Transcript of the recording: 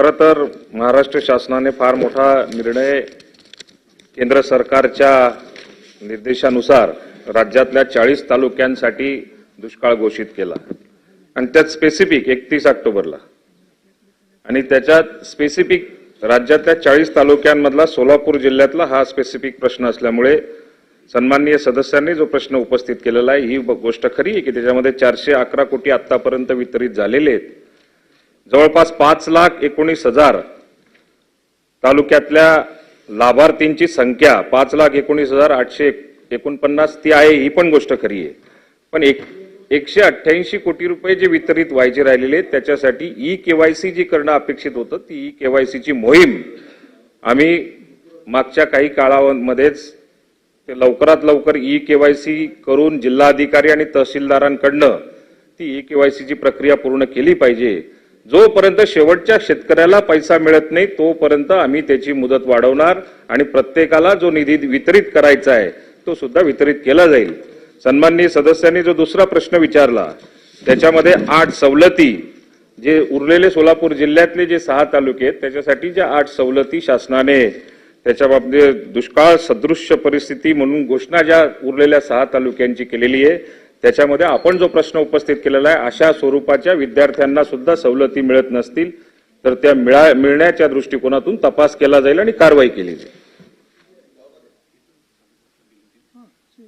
खरं तर महाराष्ट्र शासनाने फार मोठा निर्णय केंद्र सरकारच्या निर्देशानुसार राज्यातल्या चाळीस तालुक्यांसाठी दुष्काळ घोषित केला. आणि त्यात स्पेसिफिक एकतीस ऑक्टोबरला. आणि त्याच्यात स्पेसिफिक राज्यातल्या चाळीस तालुक्यांमधला सोलापूर जिल्ह्यातला हा स्पेसिफिक प्रश्न असल्यामुळे सन्माननीय सदस्यांनी जो प्रश्न उपस्थित केलेला आहे ही गोष्ट खरी आहे की त्याच्यामध्ये चारशे अकरा कोटी आतापर्यंत वितरित झालेले आहेत. जवळपास पाच लाख एकोणीस हजार तालुक्यातल्या लाभार्थींची संख्या पाच लाख एकोणीस हजार आठशे एकोणपन्नास ती आहे ही पण गोष्ट खरी आहे. पण एक एकशे अठ्ठ्याऐंशी कोटी रुपये जे वितरित व्हायचे राहिलेले त्याच्यासाठी ई केवायसी जी करणं अपेक्षित होतं ती ई केवायसीची मोहीम आम्ही मागच्या काही काळामध्येच ते लवकरात लवकर ई केवायसी करून जिल्हाधिकारी आणि तहसीलदारांकडनं ती ई केवायसीची प्रक्रिया पूर्ण केली पाहिजे. जोपर्यंत शेवटच्या शेतकऱ्याला पैसा मिळत नाही तोपर्यंत आम्ही त्याची मुदत वाढवणार आणि प्रत्येकाला जो निधी वितरित करायचा आहे तो सुद्धा वितरित केला जाईल. सन्माननीय सदस्यांनी जो दुसरा प्रश्न विचारला त्याच्यामध्ये आठ सवलती जे उरलेले सोलापूर जिल्ह्यातले जे सहा तालुके आहेत त्याच्यासाठी ज्या आठ सवलती शासनाने त्याच्या बाबतीत दुष्काळ सदृश्य परिस्थिती म्हणून घोषणा ज्या उरलेल्या सहा तालुक्यांची केलेली आहे त्याच्यामध्ये आपण जो प्रश्न उपस्थित केलेला आहे अशा स्वरूपाच्या विद्यार्थ्यांना सुद्धा सवलती मिळत नसतील तर त्या मिळा मिळण्याच्या दृष्टिकोनातून तपास केला जाईल आणि कारवाई केली जाईल.